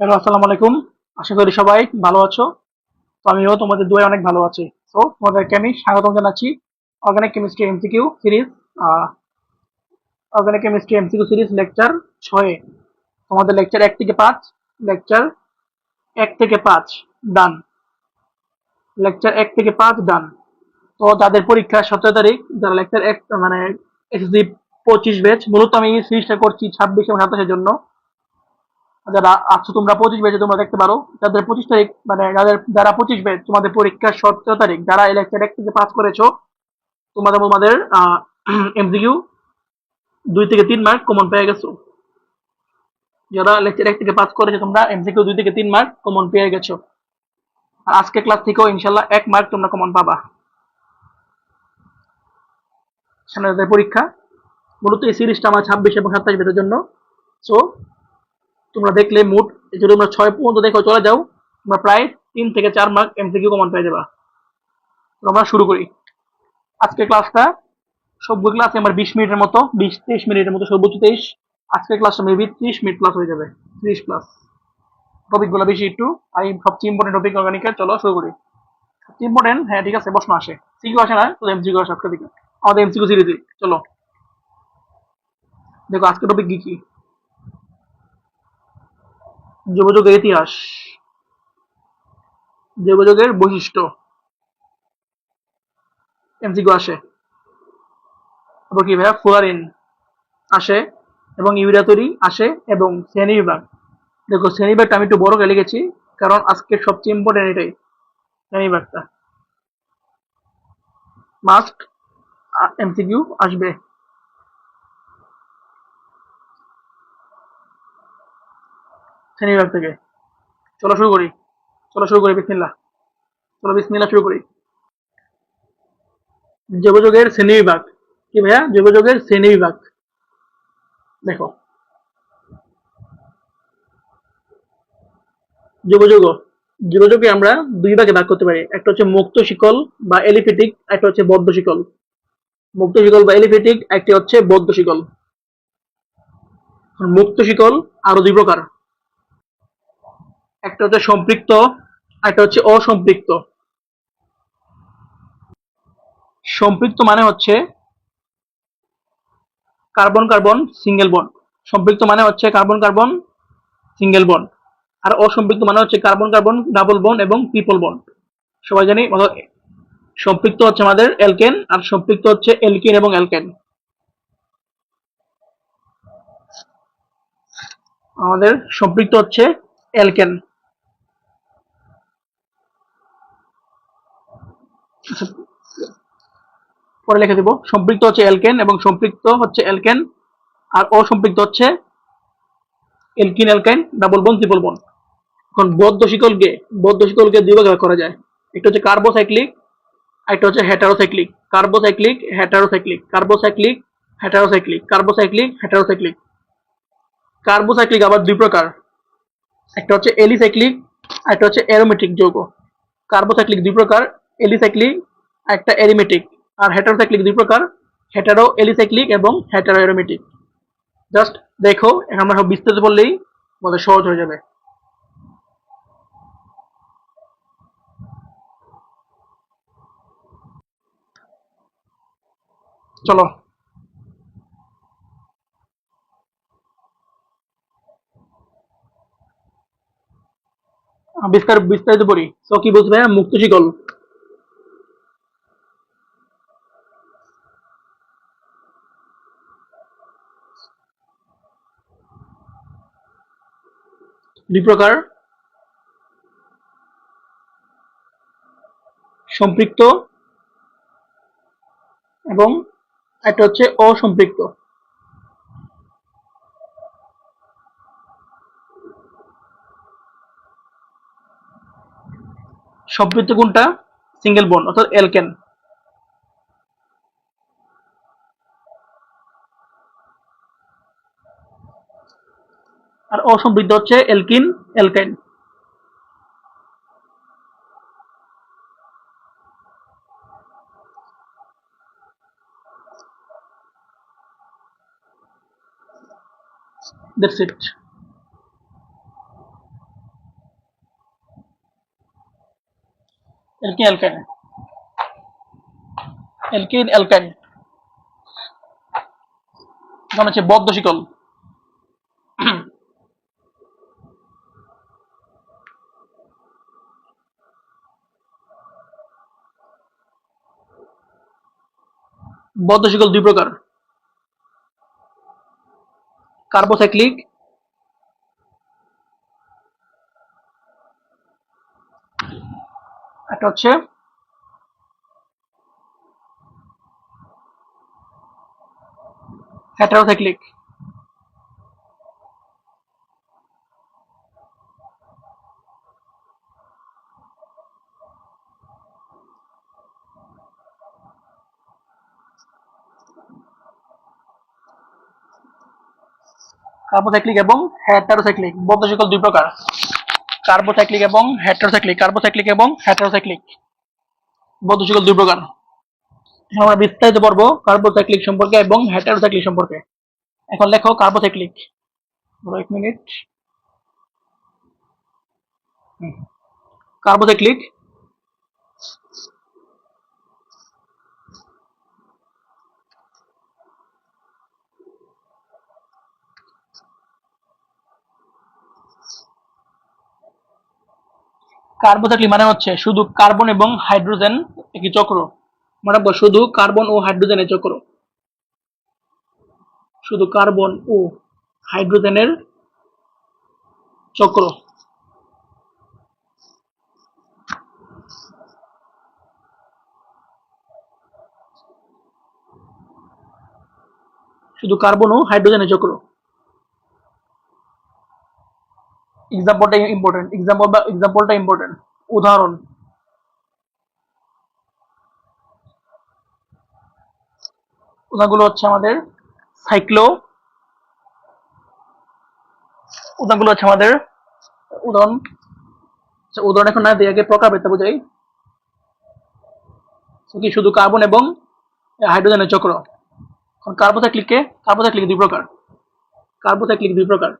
Hello, আসসালামু আলাইকুম। আশা করি সবাই ভালো আছো। তো আমিও তোমাদের দুয়ে অনেক ভালো আছি। তো তোমাদেরকে আমি স্বাগতম জানাচ্ছি organic chemistry MCQ series organic chemistry MCQ series lecture ছয়ে। তোমাদের লেকচার এক থেকে পাঁচ লেকচার এক থেকে পাঁচ ডান লেকচার এক থেকে পাঁচ ডান তো যাদের পরীক্ষা সতেরো তারিখ, যারা লেকচার এক মানে এসএসসি পঁচিশ ব্যাচ মূলত আমি এই সিরিজটা করছি ছাব্বিশ এবং সাতাশের জন্য। যারা আছো, তোমরা পঁচিশ ব্যাচে তোমরা দেখতে পারো। যাদের পঁচিশ তারিখ মানে যাদের, যারা পঁচিশ ব্যাচ তোমাদের পরীক্ষা সতেরো তারিখ, যারা এই এক থেকে পাস করেছ তোমাদের তোমাদের এমসিকিউ দুই থেকে তিন মার্ক কমন পেয়ে গেছো। যারা লেকচার এক থেকে পাস করেছ, তোমরা এমসিকিউ দুই থেকে তিন মার্ক কমন পেয়ে গেছো। আর আজকে ক্লাস থেকেও ইনশাল্লাহ এক মার্ক তোমরা কমন পাবা। সামনে পরীক্ষা, মূলত এই সিরিজটা আমার ছাব্বিশ এবং সাতাশ বেতের জন্য। সো তোমরা দেখলে মোট যদি তোমরা ছয় পর্যন্ত দেখো, চলে যাও। তোমরা প্রায় তিন থেকে চার মার্ক এমসিকিউ কমন পেয়ে যাবা। আমরা শুরু করি। আজকের ক্লাসটা সবগুলো ক্লাসে আমার বিশ মিনিটের মতো, বিশ তেইশ মিনিটের মতো, সর্বোচ্চ তেইশ। আজকের ক্লাসটা মেবি ত্রিশ মিনিট প্লাস হয়ে যাবে, ত্রিশ প্লাস টপিকগুলো বেশি একটু আর এই সবচেয়ে ইম্পর্টেন্ট টপিক অর্গানিকের চলো শুরু করি। সবচেয়ে ইম্পর্টেন্ট হ্যাঁ ঠিক আছে প্রশ্ন আসে। সিকিউ আসে না তো এমসিকিউ আসে আজকে দিকে আমাদের এমসিকিউ সিরিজে চলো। দেখো আজকে টপিক কি কি? যোগাযোগের ইতিহাস যোগাযোগের বৈশিষ্ট্য। এমসিকিউ আসে। তারপর কি ভাইয়া? ফ্লোরিন আসে এবং ইউরিয়া তৈরি আসে এবং শ্রেণি বিভাগ। দেখো, শ্রেণি বিভাগটা আমি একটু বড় করে লিখেছি, কারণ আজকে সবচেয়ে ইম্পর্টেন্ট এটাই, শ্রেণি বিভাগটা। মাস্ট এমসিকিউ আসবে। শ্রেণি বিভাগ থেকে। চলো শুরু করি। চলো শুরু করি বিসমিল্লা চলো বিসমিল্লা শুরু করি। যোগাযোগের শ্রেণি বিভাগ। কি ভাইয়া? যোগাযোগের শ্রেণি বিভাগ। দেখো। যোগাযোগ। যোগাযোগে আমরা দুই ভাগে ভাগ করতে পারি। একটা হচ্ছে মুক্ত শিকল বা এলিফেটিক একটা হচ্ছে বদ্ধ শিকল। মুক্ত শিকল বা এলিফেটিক একটি হচ্ছে বদ্ধ শিকল। মুক্ত শিকল আরও দুই প্রকার। একটা হচ্ছে সম্পৃক্ত একটা হচ্ছে অসম্পৃক্ত। সম্পৃক্ত মানে হচ্ছে কার্বন কার্বন, সিঙ্গেল বন্ড। সম্পৃক্ত মানে হচ্ছে কার্বন কার্বন, সিঙ্গেল বন্ড। আর অসম্পৃক্ত মানে হচ্ছে কার্বন কার্বন, ডাবল বন্ড এবং ট্রিপল বন্ড। সবাই জানি? সম্পৃক্ত হচ্ছে আমাদের অ্যালকেন, আর সম্পৃক্ত হচ্ছে এলকেন এবং অ্যালকেন আমাদের সম্পৃক্ত হচ্ছে অ্যালকেন। পরে লিখে দিব। সম্পৃক্ত হচ্ছে অ্যালকেন এবং সম্পৃক্ত হচ্ছে অ্যালকেন আর অসম্পৃক্ত হচ্ছে alkene alkyne double bond triple bond. এখন বদ্ধ শিকলকে বদ্ধ শিকলকে দুই ভাগ করা যায়। একটা হচ্ছে কার্বোসাইক্লিক একটা হচ্ছে heterocyclic. Carbocyclic heterocyclic. Carbocyclic heterocyclic. Carbocyclic heterocyclic. Carbocyclic আবার দুই প্রকার। একটা হচ্ছে এলিসাইক্লিক একটা হচ্ছে অ্যারোমেটিক যৌগ। কার্বোসাইক্লিক দুই প্রকার। এলিসাইক্লিক একটা অ্যারিমেটিক আর হেটারোসাইক্লিক দুই প্রকার হেটারো এলিসাইক্লিক এবং হেটারো অ্যারোমেটিক জাস্ট দেখো, এখন আমরা বিস্তারিত বললেই আমাদের সহজ হয়ে যাবে। চলো। বিস্তার বিস্তারিত পড়ি তো কি বুঝবে মুক্ত শিকল। দুই প্রকার সম্পৃক্ত এবং একটা হচ্ছে অসম্পৃক্ত। সম্পৃক্ত কোনটা? সিঙ্গেল বন অর্থাৎ এলকেন আর অসমৃদ্ধ হচ্ছে এলকিন এলকাইন। Alkene alkyne. মানে এলকিন এলকাইন। বদ্ধ শিকল। বদ্ধ শিকল দুই প্রকার। কার্বোসাইক্লিক একটা হচ্ছে হেটারোসাইক্লিক কার্বোসাইক্লিক এবং হেটারোসাইক্লিক বদ্ধ শিকল দুই প্রকার। কার্বোসাইক্লিক এবং হেটারোসাইক্লিক, কার্বোসাইক্লিক এবং হেটারোসাইক্লিক বদ্ধ শিকল দুই প্রকার। এখন আমরা বিস্তারিত পড়ব কার্বোসাইক্লিক সম্পর্কে এবং হেটারোসাইক্লিক সম্পর্কে। এখন লেখো কার্বোসাইক্লিক। এক মিনিট। কার্বোসাইক্লিক কার্বোসাইক্লিক মানে হচ্ছে শুধু কার্বন এবং হাইড্রোজেন একটি চক্র। মানে রাখব, শুধু কার্বন ও হাইড্রোজেনের চক্র। শুধু কার্বন ও হাইড্রোজেনের চক্র। শুধু কার্বন ও হাইড্রোজেনের চক্র। এক্সাম্পলটা ইম্পর্টেন্ট এক্সাম্পল বা এক্সাম্পলটা ইম্পর্টেন্ট উদাহরণ. উদাহরণগুলো হচ্ছে আমাদের সাইক্লো উদাহরণগুলো হচ্ছে আমাদের উদাহরণ। আচ্ছা, উদাহরণ এখন না দিয়ে আগে প্রকারভেদটা বোঝাই। কি শুধু কার্বন এবং হাইড্রোজেনের চক্র। এখন কার্বোসাইক্লিককে কার্বোসাইক্লিক দুই প্রকার। কার্বোসাইক্লিক দুই প্রকার।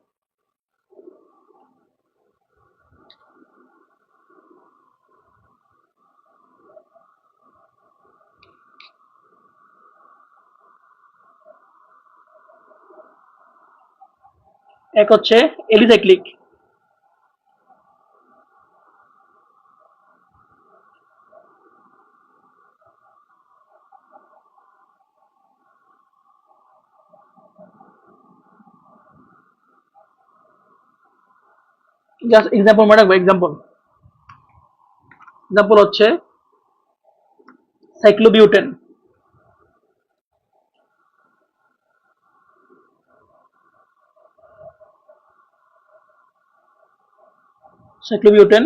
এক হচ্ছে এলিসাইক্লিক জাস্ট এক্সাম্পল মনে রাখব এক্সাম্পল এক্সাম্পল হচ্ছে cyclobutane cyclobutane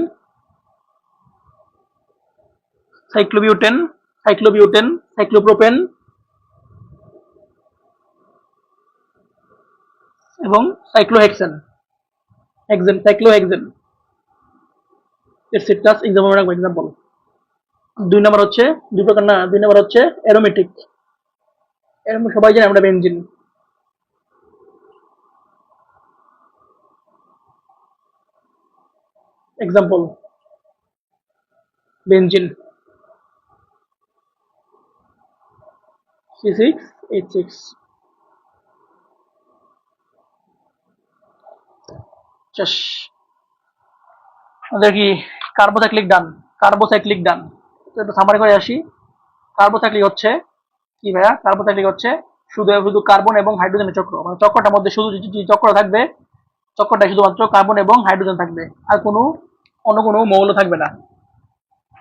cyclobutane cyclobutane cyclopropane এবং cyclohexane hexane cyclohexane etceteras example রাখব এক্সাম্পল দুই নম্বর হচ্ছে, দুই প্রকার না, দুই নম্বর হচ্ছে অ্যারোমেটিক এরকম সবাই জানে আমরা benzene example benzene C six eight six আমাদের কি? কার্বোসাইক্লিক ডান কার্বোসাইক্লিক ডান একটু সামারি করে আসি। কার্বোসাইক্লিক হচ্ছে কি ভাইয়া? কার্বোসাইক্লিক হচ্ছে শুধু শুধু কার্বন এবং হাইড্রোজেনের চক্র। মানে চক্রটার মধ্যে শুধু যে চক্র থাকবে চক্রটা শুধুমাত্র কার্বন এবং হাইড্রোজেন থাকবে, আর কোনো অন্য কোনো মৌল থাকবে না।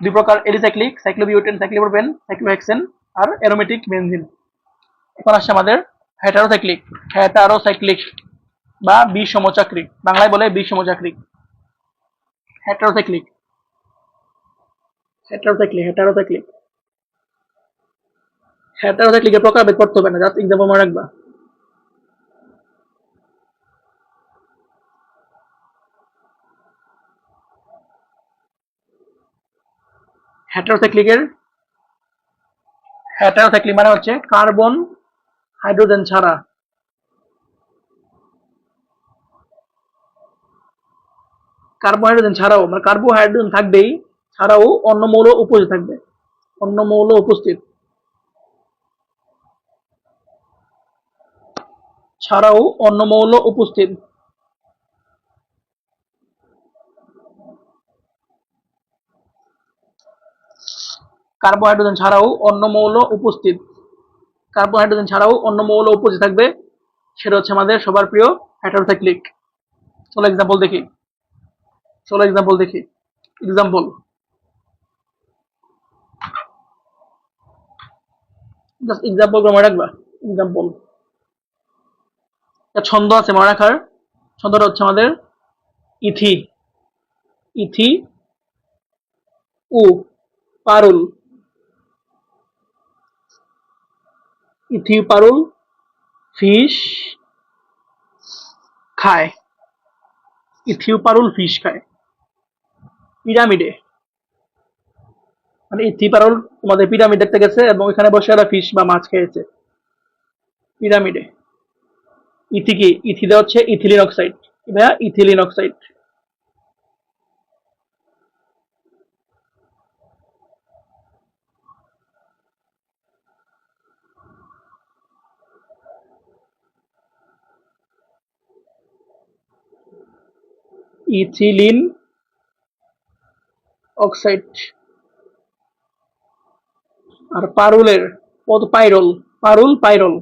দুই প্রকার এলিসাইক্লিক সাইক্লোবিউটেন, সাইক্লোপ্রোপেন, সাইক্লোহেক্সেন, আর অ্যারোমেটিক বেনজিন। এখন আসছে আমাদের হেটারোসাইক্লিক। হেটারোসাইক্লিক বা বিষ সমচাক্রিক বাংলায় বলে বিষ সমচাক্রিক হেটারোসাইক্লিক। Heterocyclic heterocyclic. হেটারোসাইক্লিকের প্রকারভেদ করতে হবে না, জাস্ট এক্সাম্পল মনে রাখবা। হেটারোসাইক্লিকের হেটারোসাইক্লিক মানে হচ্ছে কার্বন হাইড্রোজেন ছাড়া। কার্বোহাইড্রোজেন ছাড়াও মানে কার্বোহাইড্রোজেন থাকবেই, ছাড়াও অন্য মৌল উপস্থিত থাকবে। অন্য মৌল উপস্থিত। ছাড়াও অন্য মৌল উপস্থিত। কার্বোহাইড্রোজেন ছাড়াও অন্য মৌল উপস্থিত। কার্বোহাইড্রোজেন ছাড়াও অন্য মৌল উপস্থিত থাকবে, সেটা হচ্ছে আমাদের সবার প্রিয় হেটারোসাইক্লিক চলো এক্সাম্পল দেখি। চলো এক্সাম্পল দেখি। এক্সাম্পল জাস্ট এক্সাম্পল মনে রাখবা। এক্সাম্পল ছন্দ আছে মনে রাখার। ছন্দটা হচ্ছে আমাদের ইথি। ইথি উ, পারুল। ইথি পারুল ফিশ খায়। ইথিওপারুল ফিশ খায়। পিরামিডে মানে ইথিপারুল তোমাদের পিরামিড দেখতে গেছে এবং এখানে বসে এরা ফিশ বা মাছ খেয়েছে। পিরামিডে ইথি কি ইথি দেওয়া হচ্ছে ইথিলিন অক্সাইড ভাইয়া? ইথিলিন অক্সাইড ইথিলিন অক্সাইড আর পারুলের পদ পাইরল পারুল পাইরল।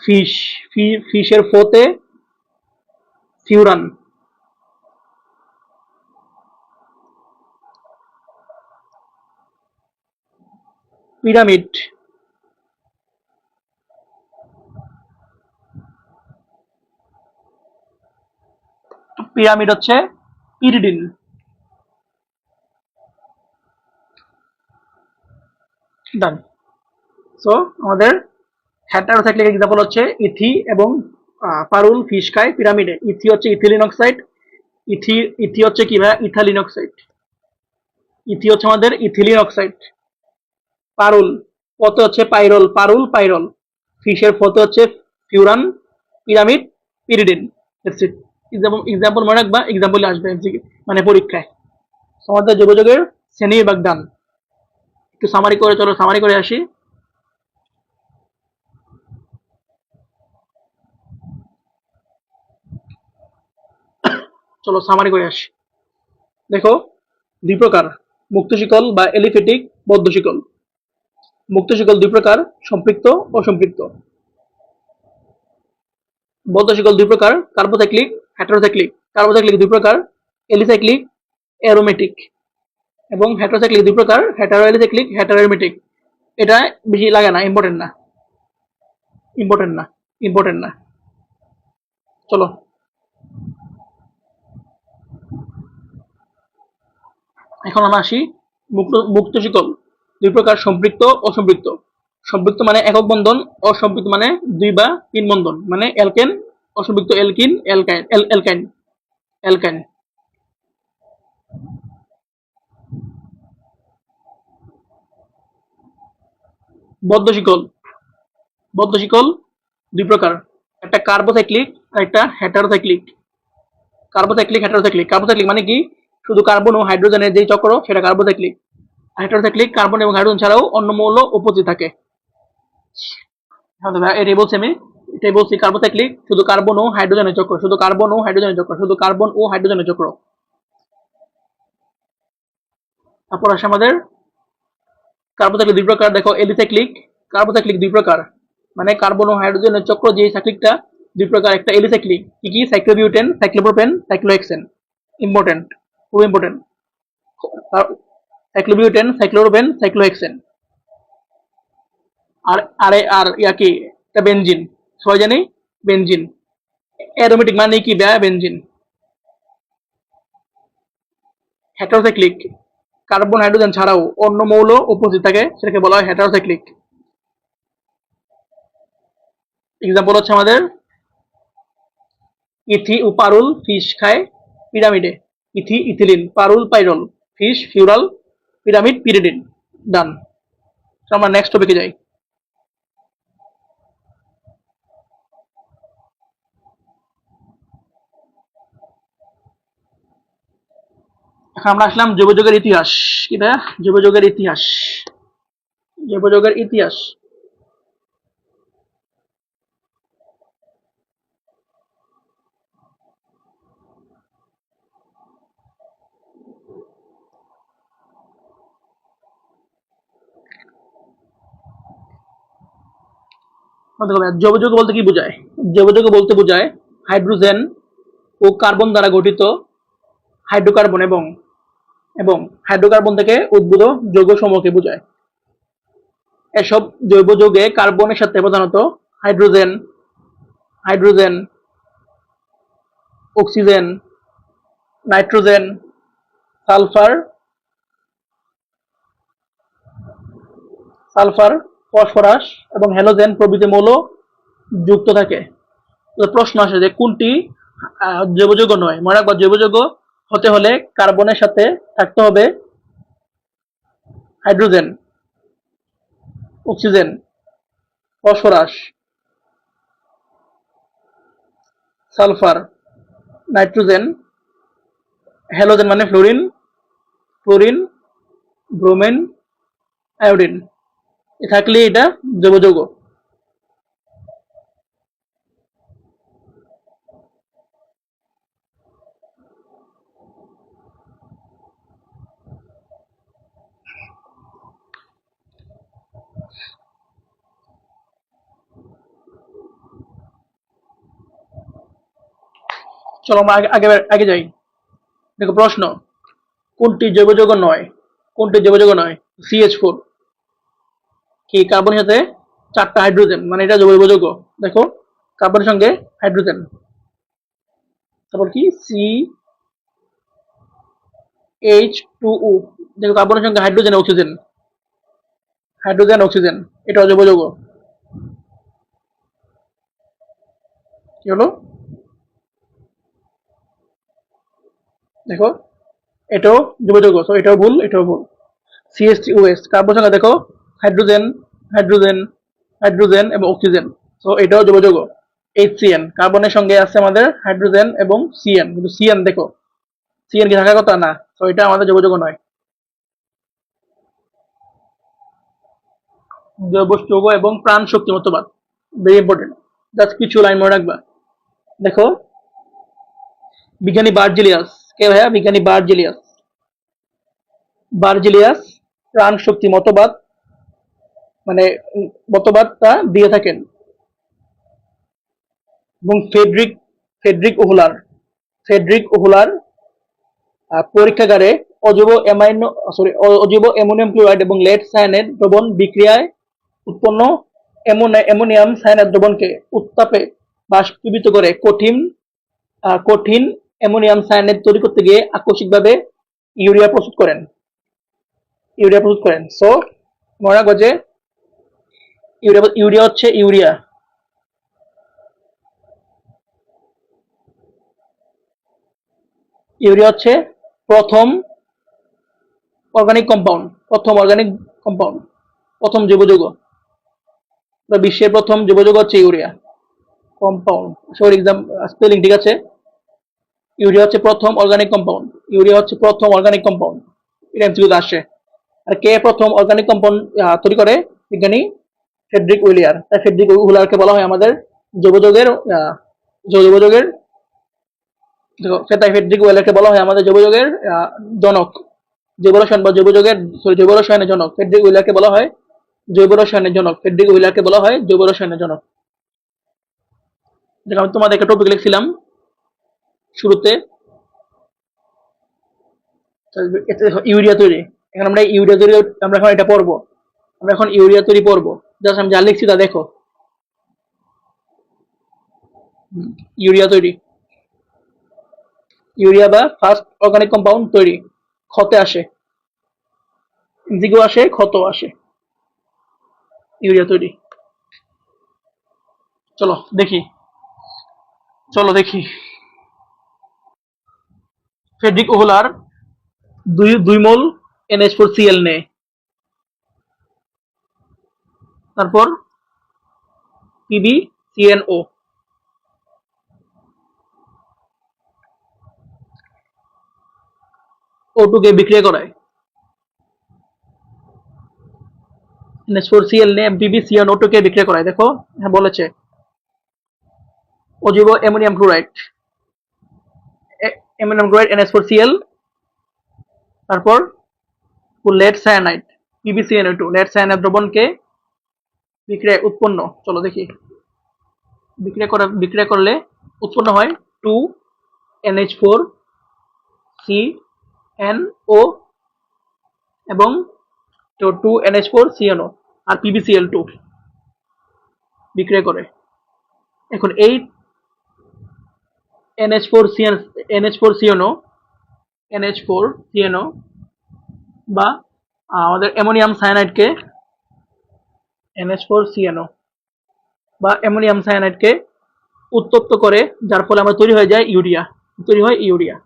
ফিশ ফিশের ফোতে ফিউরান পিরামিড। পিরামিড হচ্ছে ইরিডিন। ডান সো আমাদের হ্যাটারোসাইক্লিক এক্সাম্পল হচ্ছে ইথি এবং পারুল ফিশ খায় পিরামিডে। ইথি হচ্ছে ইথিলিন অক্সাইড, ইথি ইথি হচ্ছে কি ভাই ইথালিন অক্সাইড। ইথি হচ্ছে আমাদের ইথিলিন অক্সাইড। পারুল, পথে হচ্ছে পাইরল, পারুল, পাইরল। ফিশের ফতে হচ্ছে ফিউরান, পিরামিড পিরিডিন এক্সাম্পল মনে রাখবা এক্সাম্পলে আসবে মানে পরীক্ষায়। আমাদের যোগাযোগের শ্রেণি বিভাগ ডান একটু সামারি করে, চলো সামারি করে আসি। চলো সামারি করে আসি। দেখো, দুই প্রকার মুক্ত শিকল বা এলিফেটিক বদ্ধ শিকল মুক্ত শিকল দুই প্রকার, সম্পৃক্ত ও সম্পৃক্ত বদ্ধ দুই প্রকার কার্বোসাইক্লিক হেটারোসাইক্লিক কার্বোসাইক্লিক দুই প্রকার এলিসাইক্লিক অ্যারোমেটিক এবং হেটারোসাইক্লিক দুই প্রকার হেটারো এলিসাইক্লিক এটা বেশি লাগে না ইম্পর্টেন্ট না। ইম্পর্টেন্ট না ইম্পর্টেন্ট না। চলো। এখন আমরা আসি মুক্ত মুক্ত শিকল। দুই প্রকার সম্পৃক্ত, অসম্পৃক্ত। সম্পৃক্ত মানে একক বন্ধন, অসম্পৃক্ত মানে দুই বা তিন বন্ধন মানে অ্যালকেন, অসম্পৃক্ত অ্যালকিন, অ্যালকাইন অ্যালকাইন বদ্ধ শিকল বদ্ধ শিকল দুই প্রকার, একটা কার্বোসাইক্লিক আর একটা হেটারোসাইক্লিক। কার্বোসাইক্লিক হেটারোসাইক্লিক, কার্বোসাইক্লিক মানে কি? শুধু কার্বন ও হাইড্রোজেনের যেই চক্র, সেটা কার্বোসাইক্লিক। হাইড্রোসাইক্লিক কার্বন এবং হাইড্রোজেন ছাড়াও অন্য মৌল উপস্থিত থাকে। এটাই বলছি আমি এটাই বলছি কার্বোসাইক্লিক শুধু কার্বন ও হাইড্রোজেনের চক্র, শুধু কার্বন ও হাইড্রোজেনের চক্র, শুধু কার্বন ও হাইড্রোজেনের চক্র। তারপর আসে আমাদের কার্বোসাইক্লিক দুই প্রকার, দেখো এলিসাইক্লিক কার্বোসাইক্লিক দুই প্রকার মানে কার্বন ও হাইড্রোজেনের চক্র যে সাইক্লিকটা দুই প্রকার, একটা এলিসাইক্লিক কি কি? সাইক্লোবিউটেন সাইক্লোপ্রোপেন সাইক্লোহেক্সেন ইম্পর্টেন্ট খুব ইম্পর্টেন্ট সাইক্লোবিউটেন সাইক্লোরোপেন সাইক্লোহেক্সেন আর আরে আর ইয়া কি? এটা বেনজিন সবাই জানি? বেনজিন অ্যারোমেটিক মানে কি ব্যয়? বেনজিন হেটারোসাইক্লিক কার্বন হাইড্রোজেন ছাড়াও অন্য মৌল উপস্থিত থাকে, সেটাকে বলা হয় হেটারোসাইক্লিক এক্সাম্পল হচ্ছে আমাদের ইথি ও পারুল ফিশ খায় পিরামিডে ইথি, ethylene, Parul pyrrole fish furan pyramid pyridine done আমরা নেক্সট টপিকে যাই এখন আমরা আসলাম জৈবযোগের ইতিহাস। কি কিটা জৈবযোগের ইতিহাস। জৈবযোগের ইতিহাস। জৈবযৌগ বলতে কি বোঝায়? জৈবযৌগ বলতে বোঝায় হাইড্রোজেন ও কার্বন দ্বারা গঠিত হাইড্রোকার্বন এবং এবং হাইড্রোকার্বন থেকে উদ্ভূত যৌগ সমূহকে বোঝায়। এসব জৈব যৌগে কার্বনের সাথে প্রধানত hydrogen hydrogen oxygen nitrogen sulphur sulphur phosphorus এবং হ্যালোজেন প্রভৃতি মৌল যুক্ত থাকে। প্রশ্ন আসে যে কোনটি আহ, জৈবযৌগ নয় মনে রাখবা জৈবযৌগ হতে হলে কার্বনের সাথে থাকতে হবে hydrogen, oxygen, phosphorus, sulphur, nitrogen, halogen মানে ফ্লোরিন ফ্লোরিন ব্রোমেন, আয়োডিন। থাকলে এটা জৈবযৌগ চলো আমরা আগে আগে যাই। দেখো প্রশ্ন। কোনটি জৈব যৌগ নয়? কোনটি জৈবযৌগ নয়? সিএইচ ফোর কি কার্বনের সাথে চারটা হাইড্রোজেন মানে এটা জৈবযৌগ দেখো কার্বনের সঙ্গে হাইড্রোজেন তারপর কি? সি এইচ টু ও দেখো কার্বনের সঙ্গে হাইড্রোজেন অক্সিজেন হাইড্রোজেন অক্সিজেন এটা জৈবযৌগ কি হলো? দেখো, এটাও যোগাযোগ সো এটাও ভুল এটাও ভুল। সিএসটি ওএস কার্বন সংখ্যা দেখো হাইড্রোজেন হাইড্রোজেন হাইড্রোজেন এবং অক্সিজেন সো এটাও যোগাযোগ এইচসিএন কার্বনের সঙ্গে আছে আমাদের হাইড্রোজেন এবং সিএন কিন্তু সিএন দেখো সিএন কি থাকার কথা? না সো এটা আমাদের যোগাযোগ নয়। যৌগ এবং প্রাণ শক্তি মতবাদ ভেরি ইম্পর্টেন্ট জাস্ট কিছু লাইন মনে রাখবা। দেখো, বিজ্ঞানী বার্জিলিয়াস কে ভাইয়া? বিজ্ঞানী বার্জিলিয়াস। বার্জিলিয়াস প্রাণ শক্তি মতবাদ মানে মতবাদটা দিয়ে থাকেন। এবং Friedrich Friedrich Wohler Friedrich Wohler পরীক্ষাগারে অজৈব অ্যামাইনো সরি অজৈব অ্যামোনিয়াম ক্লোরাইড এবং লেড সায়ানেট দ্রবণ বিক্রিয়ায় উৎপন্ন অ্যামোনি- অ্যামোনিয়াম সায়ানেট দ্রবণকে উত্তাপে বাষ্পীভূত করে কঠিন কঠিন অ্যামোনিয়াম সায়ানেট তৈরি করতে গিয়ে আকস্মিকভাবে ইউরিয়া প্রস্তুত করেন। ইউরিয়া প্রস্তুত করেন। সো মনে রাখব যে ইউরিয়া ইউরিয়া হচ্ছে ইউরিয়া। ইউরিয়া হচ্ছে প্রথম অর্গানিক কম্পাউন্ড প্রথম অর্গানিক কম্পাউন্ড প্রথম জৈব যৌগ বা বিশ্বের প্রথম জৈব যৌগ হচ্ছে urea. Compound sorry exam spelling ঠিক আছে? ইউরিয়া হচ্ছে প্রথম অর্গানিক কম্পাউন্ড ইউরিয়া হচ্ছে প্রথম অর্গানিক কম্পাউন্ড এটা এমসিকিউতে আসে। আর কে প্রথম অর্গানিক কম্পাউন্ড তৈরি করে? বিজ্ঞানী ফেডরিক উইলিয়ার। তাই ফেডরিক উইলিয়ারকে বলা হয় আমাদের জৈবযোগের জৈবযোগের দেখো তাই ফেডরিক উইলিয়ারকে বলা হয় আমাদের জৈবযোগের জনক। জৈব রসায়ন বা জৈবযোগের সরি জৈব রসায়নের জনক। ফেডরিক উইলিয়ারকে বলা হয় জৈব রসায়নের জনক। ফেডরিক উইলিয়ারকে বলা হয় জৈব রসায়নের জনক। দেখো, আমি তোমাদের একটা টপিক লিখছিলাম। শুরুতে। ইউরিয়া তৈরি। এখন আমরা ইউরিয়া তৈরি, আমরা এখন এটা পড়ব আমরা এখন ইউরিয়া তৈরি পড়ব জাস্ট আমি যা লিখছি তা দেখো। ইউরিয়া তৈরি। ইউরিয়া বা ফার্স্ট অর্গানিক কম্পাউন্ড তৈরি। ক্ষতে আসে। জিগো আসে, ক্ষত আসে। ইউরিয়া তৈরি। চলো, দেখি। চলো, দেখি। ফেডরিক ওহলার দুই মোল এনএইচ ফোর সিএল নেয় তারপর পিবি সিএনও। O2 কে বিক্রিয়া করায়। NH4Cl নিয়ে BbCN O2 কে বিক্রিয়া করায়। দেখো হ্যাঁ বলেছে। অজীব ammonium chloride. Ammonium chloride NH4Cl তারপর lead cyanide PbCnO2 lead cyanide দ্রবণকে বিক্রিয়া উৎপন্ন, চলো দেখি। বিক্রিয়া করা, বিক্রিয়া করলে উৎপন্ন হয় two NH four C N O এবং তো টু এনএইচ ফোর সিএনও আর পিবিসিএল টু বিক্রিয়া করে। এখন এই এনএইচ ফোর সিএন ফোর বা আমাদের অ্যামোনিয়াম সায়ানাইডকে এনএইচ ফোর বা অ্যামোনিয়াম সায়ানাইডকে উত্তপ্ত করে, যার ফলে আমরা তৈরি হয়ে যায় ইউরিয়া, তৈরি হয় urea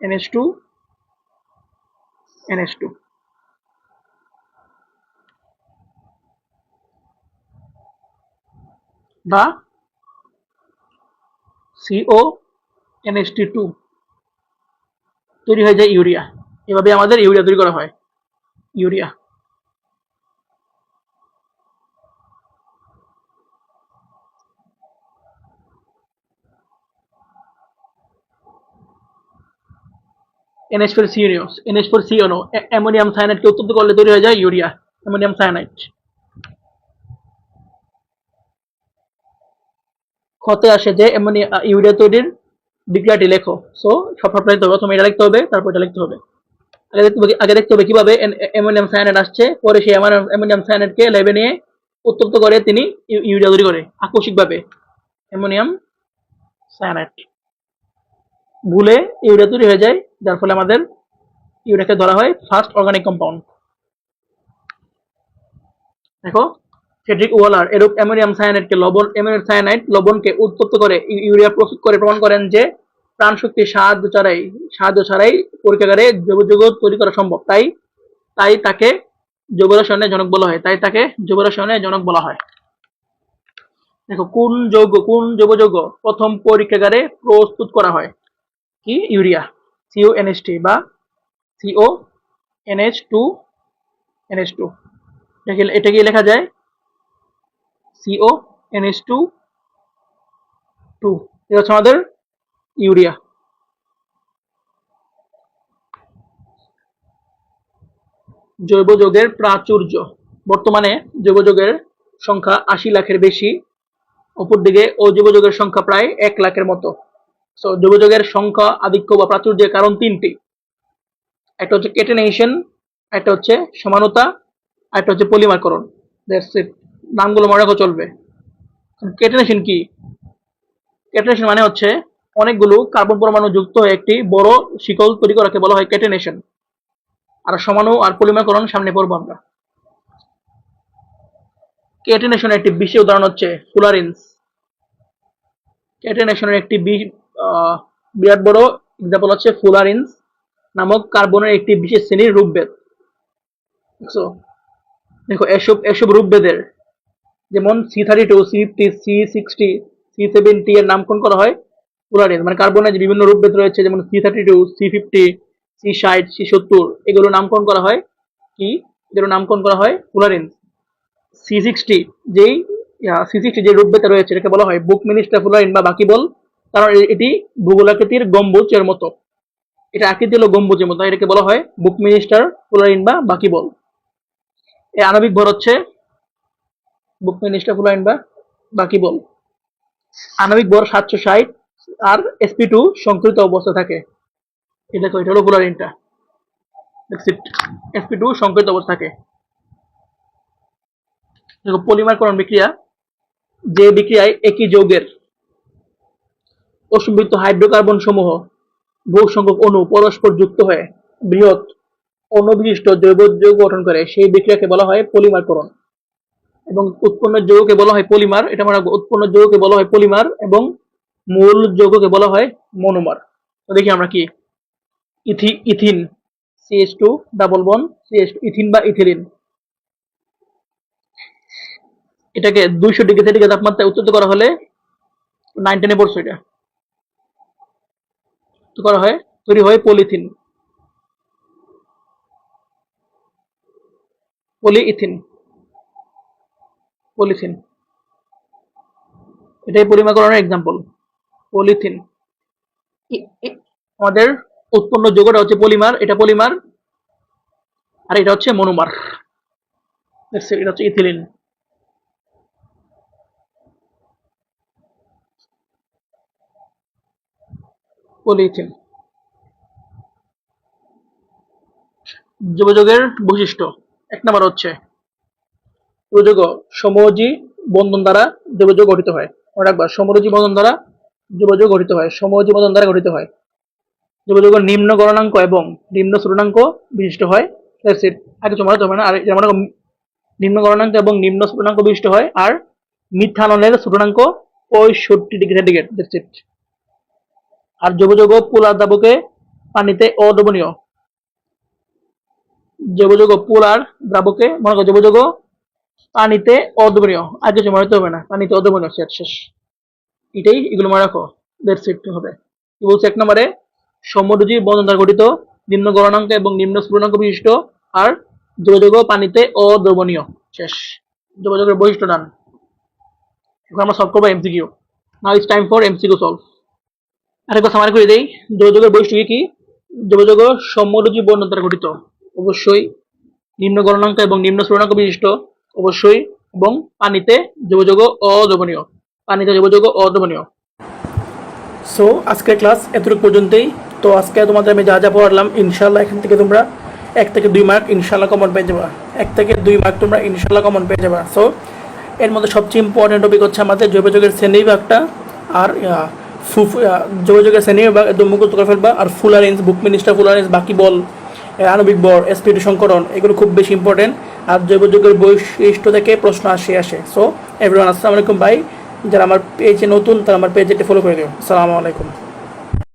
NS two NS two বা সিও এনএসটি টু তৈরি হয়ে যায় ইউরিয়া। এভাবে আমাদের ইউরিয়া তৈরি করা হয়। ইউরিয়া। NH ফোর সিওনো NH ফোর সিওনো অ্যামোনিয়াম সায়ানাইডকে উত্তপ্ত করলে তৈরি হয়ে যায় ইউরিয়া, অ্যামোনিয়াম সায়ানাইড। ক্ষতে আসে যে অ্যামোনিয়া ইউরিয়া তৈরির বিক্রিয়াটি লেখো। সো সব সবটা লিখতে হবে প্রথমে এটা লিখতে হবে, তারপর এটা লিখতে হবে। আগে দেখতে হবে, আগে দেখতে হবে কীভাবে অ্যামোনিয়াম সায়ানাইড আসছে। পরে সেই অ্যামোনিয়াম সায়ানাইডকে ল্যাবে নিয়ে উত্তপ্ত করে তিনি ইউ- ইউরিয়া তৈরি করে, আকস্মিকভাবে। অ্যামোনিয়াম সায়ানাইড ভুলে ইউরিয়া তৈরি হয়ে যায়, যার ফলে আমাদের ইউরিয়াকে ধরা হয় ফার্স্ট অর্গানিক কম্পাউন্ড। দেখো ফেডরিক ওয়ালার এরূপ অ্যামোনিয়াম সায়ানাইডকে লবণ, অ্যামোনিয়াম সায়ানাইড লবণকে উত্তপ্ত করে ইউরিয়া প্রস্তুত করে প্রমাণ করেন যে প্রাণশক্তির সাহায্য ছাড়াই সাহায্য ছাড়াই পরীক্ষাগারে জৈব যৌগ তৈরি করা সম্ভব। তাই তাই তাকে জৈব জনক বলা হয়। তাই তাকে জৈব জনক বলা হয়। দেখো, কোন যৌগ, কোন জৈব যৌগ প্রথম পরীক্ষাগারে প্রস্তুত করা হয়? কি? ইউরিয়া। সিও এনএসটি বা CO NH two NH two এটা কি লেখা যায়? এনএইচ টু টু এটা হচ্ছে আমাদের ইউরিয়া জৈব যৌগের প্রাচুর্য। বর্তমানে জৈব যৌগের সংখ্যা আশি লাখের বেশি। অপরদিকে অজৈব যৌগের সংখ্যা প্রায় এক লাখের মতো। সো জৈব যৌগের সংখ্যা, আধিক্য বা প্রাচুর্যের কারণ তিনটি। একটা হচ্ছে কেটেনেশন একটা হচ্ছে সমানতা, আর একটা হচ্ছে পলিমারকরণ। দ্যাটস ইট নামগুলো মনে রাখো, চলবে। কেটেনেশন কি? কেটেনেশন মানে হচ্ছে অনেকগুলো কার্বন পরমাণু যুক্ত একটি বড় শিকল তৈরি করাকে বলা হয় কেটেনেশন আর সমাণু আর পলিমারকরণ সামনে পড়ব আমরা। কেটেনেশনের একটি বিশেষ উদাহরণ হচ্ছে ফুলারিন্স ক্যাটেনেশনের একটি বিরাট বড় এক্সাম্পল হচ্ছে ফুলারিন্স নামক কার্বনের একটি বিশেষ শ্রেণির রূপভেদ। দেখো, এসব এসব রূপভেদের যেমন C thirty two C fifty C sixty C seventy এর নামকরণ করা হয় ফুলারিন্স মানে কার্বনের যে বিভিন্ন রূপভেদ রয়েছে, যেমন C thirty two C fifty C ষাট সি সত্তর এগুলো নামকরণ করা হয় কি? এগুলো নামকরণ করা হয় ফুলারিন্স সি সিক্সটি যেই সি সিক্সটি যে রূপভেদে রয়েছে, এটাকে বলা হয় বুক মিনিস্টার ফুলারিন বা বাকি বল, কারণ এটি ভূগোলাকৃতির গম্বুজের মতো। এটা আকৃতি হলো গম্বুজের মতো এটাকে বলা হয় বুক মিনিস্টার ফুলারিন বা বাকি বল। এই আণবিক ভর হচ্ছে বা বাকি বল। আণবিক ভর সাতশো ষাট, আর এসপি টু অবস্থা থাকে। দেখো, এটা হলো এসপি টু অবস্থা থাকে। দেখো পলিমারকরণ বিক্রিয়া, যে বিক্রিয়ায় একই যৌগের অসম্পৃক্ত হাইড্রোকার্বন সমূহ বহু সংখ্যক অণু পরস্পর যুক্ত হয়ে বৃহৎ অণুবিশিষ্ট জৈব যৌগ গঠন করে, সেই বিক্রিয়াকে বলা হয় পলিমারকরণ এবং উৎপন্ন যৌগকে বলা হয় পলিমার। এটা মনে রাখব উৎপন্ন যৌগকে বলা হয় পলিমার এবং মূল যৌগকে বলা হয় মনোমার। তো দেখি আমরা কি? ইথি, ethyne CS two double bond CS ethyne বা ইথিলিন। এটাকে দুইশো ডিগ্রি থেকে তাপমাত্রায় উত্তপ্ত করা হলে নাইনটেনে পড়ছে এটা। করা হয়, তৈরি হয় পলিথিন। পলিইথিন। পলিথিন। এটাই পলিমাকরণের এক্সাম্পল পলিথিন। আমাদের উৎপন্ন যৌগটা হচ্ছে পলিমার এটা পলিমার আর এটা হচ্ছে মনোমার। এটা হচ্ছে ইথিলিন। পলিথিন। যোগাযোগের বৈশিষ্ট্য। এক নম্বর হচ্ছে যোগাযোগ সমযোজী বন্ধন দ্বারা যোগাযোগ গঠিত হয়। মনে রাখবা, সমরোজী বন্ধন দ্বারা যোগাযোগ গঠিত হয়। সমযোজী বন্ধন দ্বারা গঠিত হয়। যোগাযোগ নিম্ন গণনাঙ্ক এবং নিম্ন শ্রুণাঙ্ক বিশিষ্ট হয়। It. আগে তোমার হবে না, আর মনে করো নিম্ন গণনাঙ্ক এবং নিম্ন শ্রুণাঙ্ক বিশিষ্ট হয়, আর মিথানলের শ্রুণাঙ্ক পঁয়ষট্টি ডিগ্রি সেন্টিগ্রেড. আর যোগাযোগ পোলার দ্রাবকে পানিতে অদ্রবণীয়। যোগাযোগ পোলার দ্রাবকে, মনে করো যোগাযোগ পানিতে অদ্রবণীয় আর কিছু মনে হবে না, পানিতে অদ্রবণীয় শেষ শেষ। এটাই এগুলো মনে রাখো দ্যাটস ইট হবে। কি বলছে? এক নম্বরে সমরুজি বন্ধন দ্বারা গঠিত নিম্ন গণনাঙ্ক এবং নিম্ন স্ফুটনাঙ্ক বিশিষ্ট আর যোগাযোগ পানিতে অদ্রবণীয় শেষ। যোগাযোগের বৈশিষ্ট্য ডান এখন আমরা সলভ করব MCQ now it's time for MCQ solve আরেকবার সামারি করে দেই। যোগাযোগের বৈশিষ্ট্য কি যোগাযোগ সমরুজি বন্ধন দ্বারা গঠিত। অবশ্যই নিম্ন গণনাঙ্ক এবং নিম্ন স্ফুটনাঙ্ক বিশিষ্ট অবশ্যই এবং পানিতে যোগাযোগ অদ্রবণীয় পানিতে যোগাযোগ অদ্রবণীয় সো আজকের ক্লাস এতটুকু পর্যন্তই। তো আজকে তোমাদের আমি যা যা পড়ালাম ইনশাল্লাহ এখান থেকে তোমরা এক থেকে দুই মার্ক ইনশাল্লাহ কমন পেয়ে যাবা। এক থেকে দুই মার্ক তোমরা ইনশাল্লাহ কমন পেয়ে যাবা। সো এর মধ্যে সবচেয়ে ইম্পর্টেন্ট টপিক হচ্ছে আমাদের যোগাযোগের শ্রেণি বিভাগটা আর যোগাযোগের শ্রেণি বিভাগ একদম মুখস্থ করে ফেলবা। আর ফুল ফুলারেন্স বুক মিনিস্টার ফুল ফুলারেন্স বাকি বল আণবিক বর এসপিডি সংকরণ এগুলো খুব বেশি ইম্পর্টেন্ট আর জৈব যুগের বৈশিষ্ট্য থেকে প্রশ্ন আসে আসে। সো এভরিওয়ান আসসালামু আলাইকুম ভাই। যারা আমার পেজে নতুন, তারা আমার পেজে ফলো করে দিও। আসসালামু আলাইকুম।